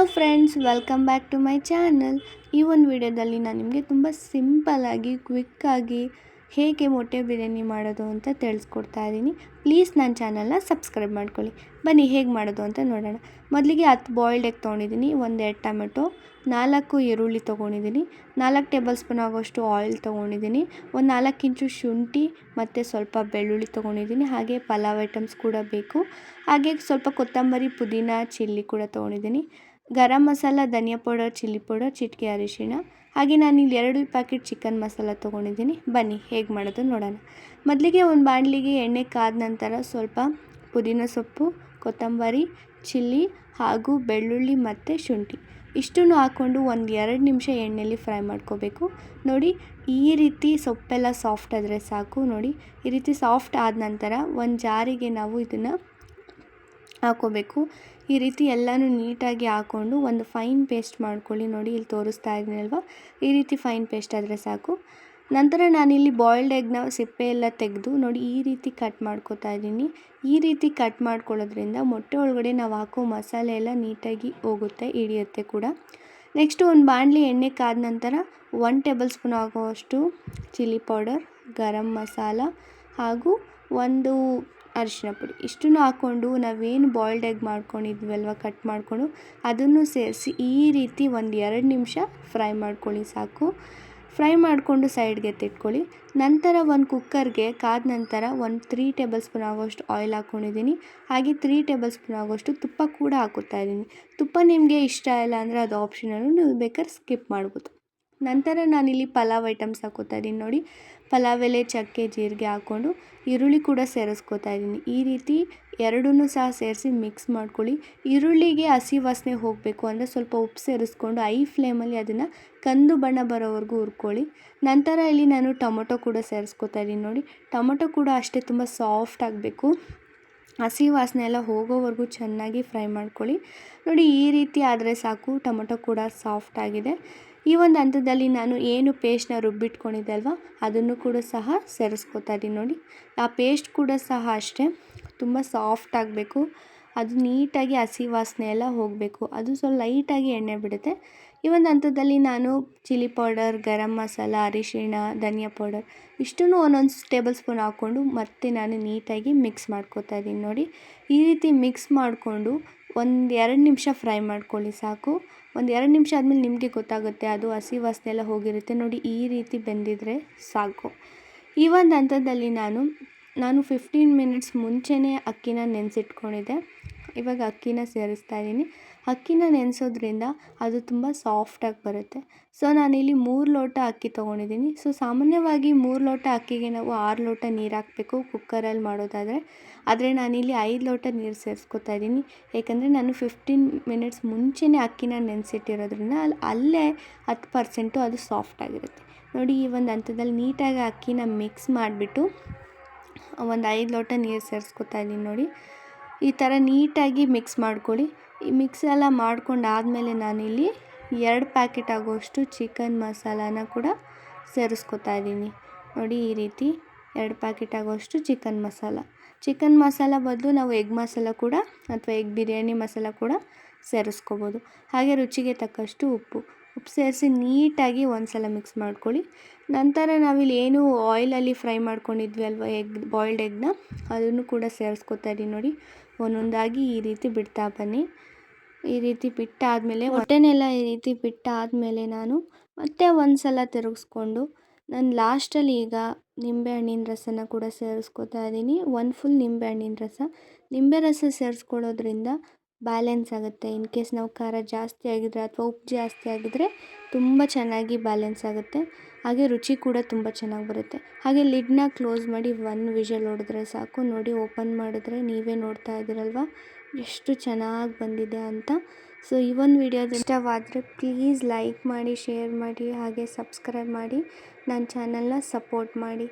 Hello friends welcome back to my channel ಈ ಒಂದು ವಿಡಿಯೋದಲ್ಲಿ ನಾನು ನಿಮಗೆ ತುಂಬ ಸಿಂಪಲ್ಲಾಗಿ ಕ್ವಿಕ್ಕಾಗಿ ಹೇಗೆ ಮೊಟ್ಟೆ ಬಿರಿಯಾನಿ ಮಾಡೋದು ಅಂತ ತಿಳಿಸ್ಕೊಡ್ತಾ ಇದ್ದೀನಿ. ಪ್ಲೀಸ್ ನನ್ನ ಚಾನಲ್ನ ಸಬ್ಸ್ಕ್ರೈಬ್ ಮಾಡ್ಕೊಳ್ಳಿ. ಬನ್ನಿ ಹೇಗೆ ಮಾಡೋದು ಅಂತ ನೋಡೋಣ. ಮೊದಲಿಗೆ ಹತ್ತು ಬಾಯ್ಲ್ಡ್ ಎಗ್ ತೊಗೊಂಡಿದ್ದೀನಿ. ಒಂದೆರಡು ಟೊಮೆಟೊ, ನಾಲ್ಕು ಈರುಳ್ಳಿ ತೊಗೊಂಡಿದ್ದೀನಿ. ನಾಲ್ಕು ಟೇಬಲ್ ಸ್ಪೂನ್ ಆಗೋಷ್ಟು ಆಯಿಲ್ ತೊಗೊಂಡಿದ್ದೀನಿ. ಒಂದು ನಾಲ್ಕು ಇಂಚು ಶುಂಠಿ ಮತ್ತು ಸ್ವಲ್ಪ ಬೆಳ್ಳುಳ್ಳಿ ತೊಗೊಂಡಿದ್ದೀನಿ. ಹಾಗೆ ಪಲಾವ್ ಐಟಮ್ಸ್ ಕೂಡ ಬೇಕು. ಹಾಗೆ ಸ್ವಲ್ಪ ಕೊತ್ತಂಬರಿ, ಪುದೀನ, ಚಿಲ್ಲಿ ಕೂಡ ತೊಗೊಂಡಿದ್ದೀನಿ. ಗರಂ ಮಸಾಲ, ಧನಿಯಾ ಪೌಡರ್, ಚಿಲ್ಲಿ ಪೌಡರ್, ಚಿಟಿಕೆ ಅರಿಶಿಣ. ಹಾಗೆ ನಾನು ಇಲ್ಲಿ ಎರಡು ಪ್ಯಾಕೆಟ್ ಚಿಕನ್ ಮಸಾಲ ತೊಗೊಂಡಿದ್ದೀನಿ. ಬನ್ನಿ, ಹೇಗೆ ಮಾಡೋದು ನೋಡೋಣ. ಮೊದಲಿಗೆ ಒಂದು ಬಾಣಲಿಗೆ ಎಣ್ಣೆ ಕಾದ ನಂತರ ಸ್ವಲ್ಪ ಪುದೀನ ಸೊಪ್ಪು, ಕೊತ್ತಂಬರಿ, ಚಿಲ್ಲಿ ಹಾಗೂ ಬೆಳ್ಳುಳ್ಳಿ ಮತ್ತು ಶುಂಠಿ. ಇಷ್ಟನ್ನು ಹಾಕ್ಕೊಂಡು ಒಂದು ಎರಡು ನಿಮಿಷ ಎಣ್ಣೆಯಲ್ಲಿ ಫ್ರೈ ಮಾಡ್ಕೋಬೇಕು. ನೋಡಿ, ಈ ರೀತಿ ಸೊಪ್ಪೆಲ್ಲ ಸಾಫ್ಟ್ ಆದರೆ ಸಾಕು. ನೋಡಿ, ಈ ರೀತಿ ಸಾಫ್ಟ್ ಆದ ನಂತರ ಒಂದು ಜಾರಿಗೆ ನಾವು ಇದನ್ನು ಹಾಕೋಬೇಕು. ಈ ರೀತಿ ಎಲ್ಲನೂ ನೀಟಾಗಿ ಹಾಕ್ಕೊಂಡು ಒಂದು ಫೈನ್ ಪೇಸ್ಟ್ ಮಾಡ್ಕೊಳ್ಳಿ ನೋಡಿ ಇಲ್ಲಿ ತೋರಿಸ್ತಾ ಇದ್ದೀನಲ್ವ ಈ ರೀತಿ ಫೈನ್ ಪೇಸ್ಟ್ ಆದರೆ ಸಾಕು. ನಂತರ ನಾನಿಲ್ಲಿ ಬಾಯ್ಲ್ಡ್ ಎಗ್ನ ಸಿಪ್ಪೆ ಎಲ್ಲ ತೆಗೆದು ನೋಡಿ ಈ ರೀತಿ ಕಟ್ ಮಾಡ್ಕೋತಾ ಇದ್ದೀನಿ. ಈ ರೀತಿ ಕಟ್ ಮಾಡ್ಕೊಳ್ಳೋದ್ರಿಂದ ಮೊಟ್ಟೆ ಒಳಗಡೆ ನಾವು ಹಾಕೋ ಮಸಾಲೆ ಎಲ್ಲ ನೀಟಾಗಿ ಹೋಗುತ್ತೆ, ಹಿಡಿಯುತ್ತೆ ಕೂಡ. ನೆಕ್ಸ್ಟು ಒಂದು ಬಾಣಲಿ ಎಣ್ಣೆ ಕಾದ ನಂತರ ಒನ್ ಟೇಬಲ್ ಸ್ಪೂನ್ ಆಗುವಷ್ಟು ಚಿಲ್ಲಿ ಪೌಡರ್ ಗರಂ ಮಸಾಲ ಹಾಗೂ ಒಂದು ಅರಿಶಿನ ಪುಡಿ ಇಷ್ಟನ್ನು ಹಾಕ್ಕೊಂಡು ನಾವೇನು ಬಾಯ್ಲ್ಡ್ ಎಗ್ ಮಾಡ್ಕೊಂಡಿದ್ವಲ್ವ ಕಟ್ ಮಾಡಿಕೊಂಡು, ಅದನ್ನು ಸೇರಿಸಿ ಈ ರೀತಿ ಒಂದು ಎರಡು ನಿಮಿಷ ಫ್ರೈ ಮಾಡ್ಕೊಳ್ಳಿ ಸಾಕು. ಫ್ರೈ ಮಾಡಿಕೊಂಡು ಸೈಡ್ಗೆ ಎತ್ತಿಟ್ಕೊಳ್ಳಿ ನಂತರ ಒಂದು ಕುಕ್ಕರ್ಗೆ ಕಾದ ನಂತರ ಒಂದು ತ್ರೀ ಟೇಬಲ್ ಸ್ಪೂನ್ ಆಗೋಷ್ಟು ಆಯಿಲ್ ಹಾಕ್ಕೊಂಡಿದ್ದೀನಿ ಹಾಗೆ ತ್ರೀ ಟೇಬಲ್ ಸ್ಪೂನ್ ಆಗೋಷ್ಟು ತುಪ್ಪ ಕೂಡ ಹಾಕುತ್ತಾ ಇದ್ದೀನಿ. ತುಪ್ಪ ನಿಮಗೆ ಇಷ್ಟ ಇಲ್ಲ ಅಂದರೆ ಅದು ಆಪ್ಷನಲ್ಲು ನೀವು ಬೇಕಾದ್ರೆ ಸ್ಕಿಪ್ ಮಾಡ್ಬೋದು. ನಂತರ ನಾನಿಲ್ಲಿ ಪಲಾವ್ ಐಟಮ್ಸ್ ಹಾಕೋತಾ ಇದ್ದೀನಿ ನೋಡಿ. ಪಲಾವ್ ಎಲೆ, ಚಕ್ಕೆ, ಜೀರಿಗೆ ಹಾಕ್ಕೊಂಡು ಈರುಳ್ಳಿ ಕೂಡ ಸೇರಿಸ್ಕೋತಾ ಇದ್ದೀನಿ. ಈ ರೀತಿ ಎರಡೂ ಸಹ ಸೇರಿಸಿ ಮಿಕ್ಸ್ ಮಾಡ್ಕೊಳ್ಳಿ. ಈರುಳ್ಳಿಗೆ ಹಸಿ ವಾಸನೆ ಹೋಗಬೇಕು ಅಂದರೆ ಸ್ವಲ್ಪ ಉಪ್ಪು ಸೇರಿಸ್ಕೊಂಡು ಐ ಫ್ಲೇಮಲ್ಲಿ ಅದನ್ನು ಕಂದು ಬಣ್ಣ ಬರೋವರೆಗೂ ಹುರ್ಕೊಳ್ಳಿ. ನಂತರ ಇಲ್ಲಿ ನಾನು ಟೊಮೊಟೊ ಕೂಡ ಸೇರಿಸ್ಕೋತಾ ಇದ್ದೀನಿ ನೋಡಿ. ಟೊಮೊಟೊ ಕೂಡ ಅಷ್ಟೇ ತುಂಬ ಸಾಫ್ಟ್ ಆಗಬೇಕು. ಹಸಿ ವಾಸನೆ ಎಲ್ಲ ಹೋಗೋವರೆಗೂ ಚೆನ್ನಾಗಿ ಫ್ರೈ ಮಾಡ್ಕೊಳ್ಳಿ. ನೋಡಿ, ಈ ರೀತಿ ಆದರೆ ಸಾಕು, ಟೊಮೊಟೊ ಕೂಡ ಸಾಫ್ಟ್ ಆಗಿದೆ. ಈ ಒಂದು ಹಂತದಲ್ಲಿ ನಾನು ಏನು ಪೇಸ್ಟ್ನ ರುಬ್ಬಿಟ್ಕೊಂಡಿದ್ದೆ ಅಲ್ವಾ, ಅದನ್ನು ಕೂಡ ಸಹ ಸೇರಿಸ್ಕೊತಾ ಇದ್ದೀನಿ ನೋಡಿ. ಆ ಪೇಸ್ಟ್ ಕೂಡ ಸಹ ಅಷ್ಟೇ, ತುಂಬ ಸಾಫ್ಟ್ ಆಗಬೇಕು. ಅದು ನೀಟಾಗಿ ಹಸಿ ವಾಸನೆ ಎಲ್ಲ ಹೋಗಬೇಕು. ಅದು ಸ್ವಲ್ಪ ಲೈಟಾಗಿ ಎಣ್ಣೆ ಬಿಡುತ್ತೆ. ಈ ಒಂದು ಹಂತದಲ್ಲಿ ನಾನು ಚಿಲ್ಲಿ ಪೌಡರ್, ಗರಂ ಮಸಾಲ, ಅರಿಶಿಣ, ಧನಿಯಾ ಪೌಡರ್ ಇಷ್ಟನ್ನು ಒಂದೊಂದು ಟೇಬಲ್ ಸ್ಪೂನ್ ಹಾಕ್ಕೊಂಡು ಮತ್ತೆ ನಾನು ನೀಟಾಗಿ ಮಿಕ್ಸ್ ಮಾಡ್ಕೋತಾ ಇದ್ದೀನಿ. ನೋಡಿ, ಈ ರೀತಿ ಮಿಕ್ಸ್ ಮಾಡಿಕೊಂಡು ಒಂದು ಎರಡು ನಿಮಿಷ ಫ್ರೈ ಮಾಡ್ಕೊಳ್ಳಿ ಸಾಕು. ಒಂದು ಎರಡು ನಿಮಿಷ ಆದಮೇಲೆ ನಿಮಗೆ ಗೊತ್ತಾಗುತ್ತೆ ಅದು ಹಸಿ ವಾಸನೆ ಎಲ್ಲ ಹೋಗಿರುತ್ತೆ. ನೋಡಿ, ಈ ರೀತಿ ಬೆಂದಿದ್ರೆ ಸಾಕು. ಈ ಒಂದು ಹಂತದಲ್ಲಿ ನಾನು ನಾನು ಫಿಫ್ಟೀನ್ ಮಿನಿಟ್ಸ್ ಮುಂಚೆನೇ ಅಕ್ಕಿನ ನೆನೆಸಿಟ್ಕೊಂಡಿದ್ದೆ. ಇವಾಗ ಅಕ್ಕಿನ ಸೇರಿಸ್ತಾ ಇದ್ದೀನಿ. ಅಕ್ಕಿನ ನೆನೆಸೋದ್ರಿಂದ ಅದು ತುಂಬ ಸಾಫ್ಟಾಗಿ ಬರುತ್ತೆ. ಸೊ, ನಾನಿಲ್ಲಿ ಮೂರು ಲೋಟ ಅಕ್ಕಿ ತೊಗೊಂಡಿದ್ದೀನಿ. ಸೊ, ಸಾಮಾನ್ಯವಾಗಿ ಮೂರು ಲೋಟ ಅಕ್ಕಿಗೆ ನಾವು ಆರು ಲೋಟ ನೀರು ಹಾಕಬೇಕು ಕುಕ್ಕರಲ್ಲಿ ಮಾಡೋದಾದರೆ. ಆದರೆ ನಾನಿಲ್ಲಿ ಐದು ಲೋಟ ನೀರು ಸೇರಿಸ್ಕೊತಾ ಇದ್ದೀನಿ. ಏಕೆಂದರೆ ನಾನು ಫಿಫ್ಟೀನ್ ಮಿನಿಟ್ಸ್ ಮುಂಚೆನೇ ಅಕ್ಕಿನ ನೆನೆಸಿಟ್ಟಿರೋದ್ರಿಂದ ಅಲ್ಲಿ, ಅಲ್ಲೇ ಹತ್ತು ಪರ್ಸೆಂಟು ಅದು ಸಾಫ್ಟ್ ಆಗಿರುತ್ತೆ ನೋಡಿ, ಈ ಒಂದು ಹಂತದಲ್ಲಿ ನೀಟಾಗಿ ಅಕ್ಕಿನ ಮಿಕ್ಸ್ ಮಾಡಿಬಿಟ್ಟು ಒಂದು ಐದು ಲೋಟ ನೀರು ಸೇರಿಸ್ಕೊತಾ ಇದ್ದೀನಿ ನೋಡಿ. ಈ ಥರ ನೀಟಾಗಿ ಮಿಕ್ಸ್ ಮಾಡ್ಕೊಳ್ಳಿ. ಈ ಮಿಕ್ಸ್ ಎಲ್ಲ ಮಾಡ್ಕೊಂಡು ಆದಮೇಲೆ ನಾನಿಲ್ಲಿ ಎರಡು ಪ್ಯಾಕೆಟ್ ಆಗೋಷ್ಟು ಚಿಕನ್ ಮಸಾಲಾನ ಕೂಡ ಸೇರಿಸ್ಕೊತಾ ಇದ್ದೀನಿ. ನೋಡಿ ಈ ರೀತಿ ಎರಡು ಪ್ಯಾಕೆಟ್ ಆಗೋಷ್ಟು ಚಿಕನ್ ಮಸಾಲ. ಚಿಕನ್ ಮಸಾಲ ಬದಲು ನಾವು ಎಗ್ ಮಸಾಲ ಕೂಡ ಅಥವಾ ಎಗ್ ಬಿರಿಯಾನಿ ಮಸಾಲ ಕೂಡ ಸೇರಿಸ್ಕೋಬೋದು. ಹಾಗೆ ರುಚಿಗೆ ತಕ್ಕಷ್ಟು ಉಪ್ಪು. ಉಪ್ಪು ಸೇರಿಸಿ ನೀಟಾಗಿ ಒಂದ್ಸಲ ಮಿಕ್ಸ್ ಮಾಡ್ಕೊಳ್ಳಿ. ನಂತರ ನಾವಿಲ್ಲಿ ಏನು ಆಯಿಲಲ್ಲಿ ಫ್ರೈ ಮಾಡ್ಕೊಂಡಿದ್ವಿ ಅಲ್ವಾ ಎಗ್ ಬಾಯ್ಲ್ಡ್ ಎಗ್ನ ಅದನ್ನು ಕೂಡ ಸೇರಿಸ್ಕೊತಾ ಇದ್ದೀನಿ ನೋಡಿ. ಒಂದೊಂದಾಗಿ ಈ ರೀತಿ ಬಿಡ್ತಾ ಬನ್ನಿ. ಈ ರೀತಿ ಬಿಟ್ಟಾದಮೇಲೆ, ಹೊಟ್ಟೆನೆಲ್ಲ ಈ ರೀತಿ ಬಿಟ್ಟಾದಮೇಲೆ ನಾನು ಮತ್ತೆ ಒಂದು ಸಲ ತಿರುಗಿಸ್ಕೊಂಡು, ನಾನು ಲಾಸ್ಟಲ್ಲಿ ಈಗ ನಿಂಬೆಹಣ್ಣಿನ ರಸನ ಕೂಡ ಸೇರಿಸ್ಕೊತಾ ಇದ್ದೀನಿ. ಒಂದು ಫುಲ್ ನಿಂಬೆಹಣ್ಣಿನ ರಸ. ನಿಂಬೆ ರಸ ಸೇರಿಸ್ಕೊಳ್ಳೋದ್ರಿಂದ ಬ್ಯಾಲೆನ್ಸ್ ಆಗುತ್ತೆ. ಇನ್ ಕೇಸ್ ನಾವು ಖಾರ ಜಾಸ್ತಿ ಆಗಿದ್ರೆ ಅಥವಾ ಉಪ್ಪು ಜಾಸ್ತಿ ಆಗಿದ್ರೆ ತುಂಬ ಚೆನ್ನಾಗಿ ಬ್ಯಾಲೆನ್ಸ್ ಆಗುತ್ತೆ. ಹಾಗೆ ರುಚಿ ಕೂಡ ತುಂಬ ಚೆನ್ನಾಗಿ ಬರುತ್ತೆ. ಹಾಗೆ ಲಿಡ್ನ ಕ್ಲೋಸ್ ಮಾಡಿ ಒನ್ ವಿಷಲ್ ಹೊಡೆದ್ರೆ ಸಾಕು. ನೋಡಿ ಓಪನ್ ಮಾಡಿದ್ರೆ ನೀವೇ ನೋಡ್ತಾ ಇದ್ದೀರಲ್ವ? ಎಷ್ಟು ಚೆನ್ನಾಗಿ ಬಂದಿದೆ ಅಂತ. ಸೊ, ಈ ಒಂದು ವಿಡಿಯೋ ಇಷ್ಟವಾದರೆ ಪ್ಲೀಸ್ ಲೈಕ್ ಮಾಡಿ, ಶೇರ್ ಮಾಡಿ, ಹಾಗೆ ಸಬ್ಸ್ಕ್ರೈಬ್ ಮಾಡಿ. ನನ್ನ ಚಾನಲ್ನ ಸಪೋರ್ಟ್ ಮಾಡಿ.